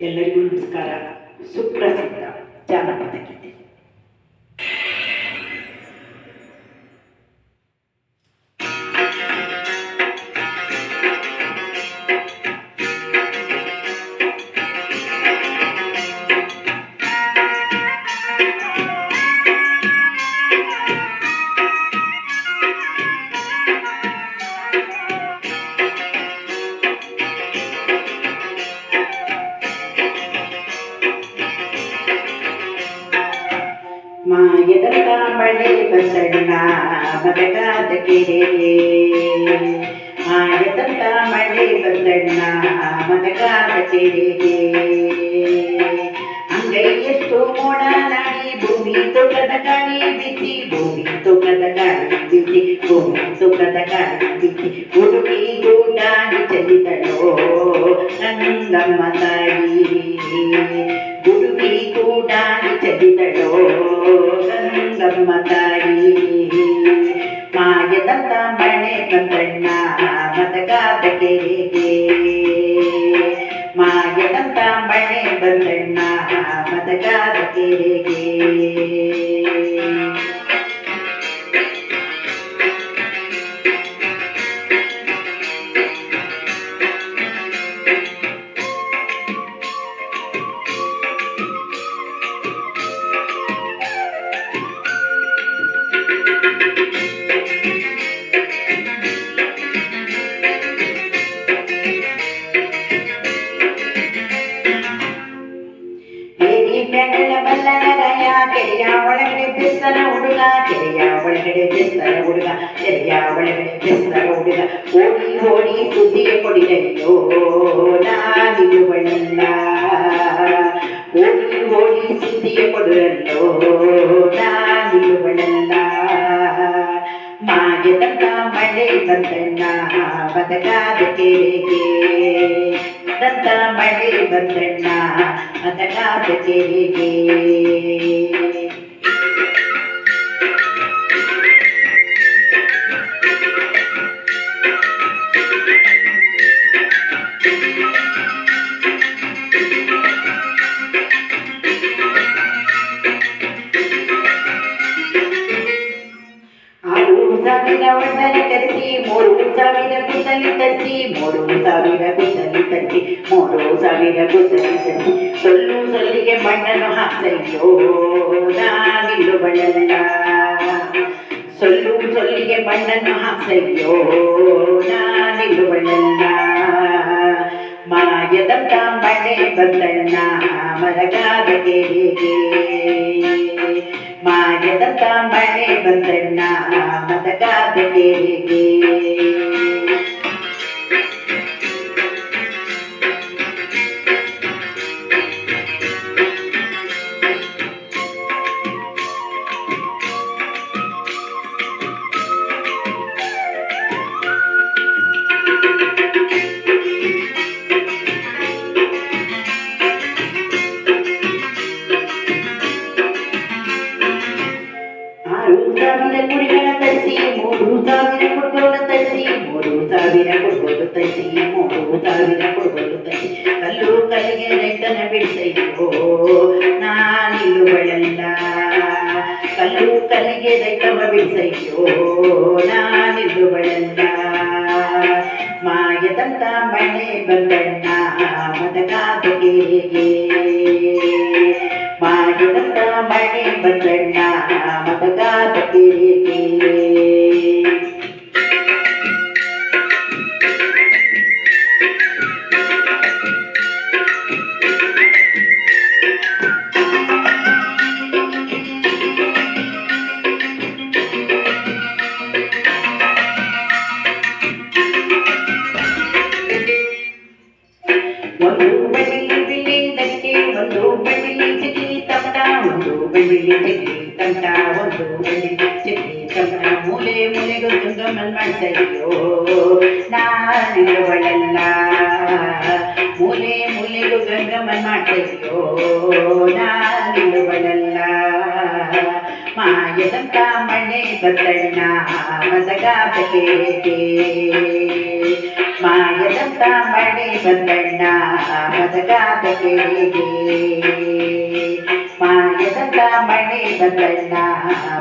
ಎಲ್ಲರಿಗೂ ನಮಸ್ಕಾರ. ಸುಪ್ರಸಿದ್ಧ ಜಾನಪದ ಗೀತೆ. ಮಾಯದಂತ ಮಳೆ ಬಂದಣ್ಣ ಮದಗಾದ ಕೆರೆಗೆ ಮಾಯದಂತ ಮಳೆ ಬಂದಣ್ಣ ಮದಗಾದ ಕೆರೆಗೆ ಅಂಗೈಯಷ್ಟು ಮೋಡ ನಾಡಿ ಭೂಮಿ ತುಕದ ಗಾಳಿ ಬಿಸಿ ಭೂಮಿ ತುಕದ ಗಾಳಿ ಬಿಸಿ ಭೂಮಿ ತುಕದ ಗಾಳಿ ಬಿಸಿ ಹುಡುಗಿ ಗೂಡಾಡಿ ಚಲಿದಳೋ ಗಂಗಮ್ಮ ತಾಯಿ ಗೂಡಾಣ ಚದಿದಳೋ ಗಂಗಮ್ಮ ತಾಯಿ ಮಾಯ ತಂದ ಮಳೆ ಬಂದಣ್ಣ ಮದಗಾದ ಕೆರೆಗೆ ಮಾಯ ತಂದ ಮಳೆ ಬಂದಣ್ಣ ಮದಗಾದ ಕೆರೆಗೆ ಕೆರೆಯ ಒಳಗಡೆ ಬಿಸ್ತರ ಹುಡುಗ ಕೆರೆಯ ಒಳಗಡೆ ಬಿಸ್ತರ ಹುಡುಗ ಕೆರೆಯ ಒಳಗಡೆ ಬಿಸ್ತರ ಹುಡುಗ ಓಡಿ ಓಡಿ ಸುದ್ದಿಗೆ ಕೊಡಿದೆಯೋ ನಾನಿರುವಳಲ್ಲ ಓಡಿ ಓಡಿ ಸುದ್ದಿಗೆ ಕೊಡುವಲ್ಲೋ ನಾನಿರುವಳಲ್ಲ ಮಾಯದಂತ ಮಳೆ ಬಂದಣ್ಣ, ಬದಕಾದ ಕೆರೆಗೆ. ದಂತ ಮಳೆ ಬಂದಣ್ಣ, ಬದಕಾದ ಕೆರೆಗೆ. ಆರು ಸಾವಿರ ಒಡ್ಡನೆ ಕರೆಸಿ ಮೂರು ಸಾವಿರ ಗುದ್ದಲಿ ತರಿಸಿ ಮೂರು ಸಾವಿರ ಗುದ್ದಲಿ ತರಿಸಿ ಮೂರು ಸಾವಿರ ಗುದ್ದಲಿ ತರಿಸಿ ಸೊಲ್ಲು ಸೊಲ್ಲಿಗೆ ಮಣ್ಣನ್ನು ಹಾಕ್ಸಯ್ಯೋ ನಾನಿಲ್ಲು ಬಳ್ಳಲ್ಲ ಸೊಲ್ಲು ಸೊಲ್ಲಿಗೆ ಮಣ್ಣನ್ನು ಹಾಕ್ಸಯ್ಯೋ ನಾನಿಲ್ಲು ಬಳ್ಳಲ್ಲ ಮಳೆ ಬಂದಣ್ಣ ಮರಗಾದ ಕೆರೆಗೆ ಮಾಯದಂತ ಮಳೆ ಬಂದಣ್ಣ ಮದಗಾದ ಕೆರೆಗೆ ಕುರಿಗಳ ತರಿಸಿ ಮೂರು ಸಾವಿರ ಕುಡುಗೋಲು ತರಿಸಿ ಮೂರು ಸಾವಿರ ಕೊಡ್ಬೋದು ತರಿಸಿ ಮೂರು ಸಾವಿರ ಕೊಡ್ಬೋದು ತರಿಸಿ ಕಲ್ಲು ಕಲ್ಲಿಗೆ ರೈತನ ಬಿಡಿಸಯ್ಯೋ ನಾನಿಲ್ಲುಗಳಲ್ಲ ಕಲ್ಲು ಕಲ್ಲಿಗೆ ರೈತವ ಬಿಡಿಸಯ್ಯೋ ನಾನಿಲ್ಲುಗಳಲ್ಲ ಮಾಯದಂತ ಮಣ್ಣೆ ಬಂದಣ್ಣ, ಮದಗಾದ ಕೆರೆಗೆ ಮಾಡಿದಂತ ಮಣಿ ಬಂದಣ್ಣ ಮಗದ ಕಿರಿ ಕಿರಿ ಮೂಲೆ ಮೂಲೆಗೂ ಗಂಗಮ್ಮನ್ ಮಾಡ್ಸಯ್ಯೋ ನಾನಿರುವಳಲ್ಲ ಮೂಲೆ ಮೂಲೆಗೂ ಗಂಗಮ್ಮನ್ ಮಾಡ್ಸಯ್ಯೋ ನಾನಿರುವಳಲ್ಲ ಮಾಯದಂತ ಮಣೆ ಬದಣ್ಣ ಮದಗಾದ ಕೇಳಿಗೆ ಮಾಯದಂತ ಮಣೆ ಬದಣ್ಣ ಮದಗಾದ ಕೇಳಿಗೆ ಮಾಯದಂತ ಮಣೆ ಬದಣ್ಣ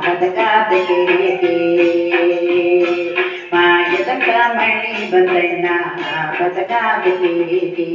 ಮದಗಾದ ಕೇಳಿಗೆ ಮಾಯದಂತ ಮಣೆ ಬದಣ್ಣ ಮದಗಾದ ಕೇಳಿಗೆ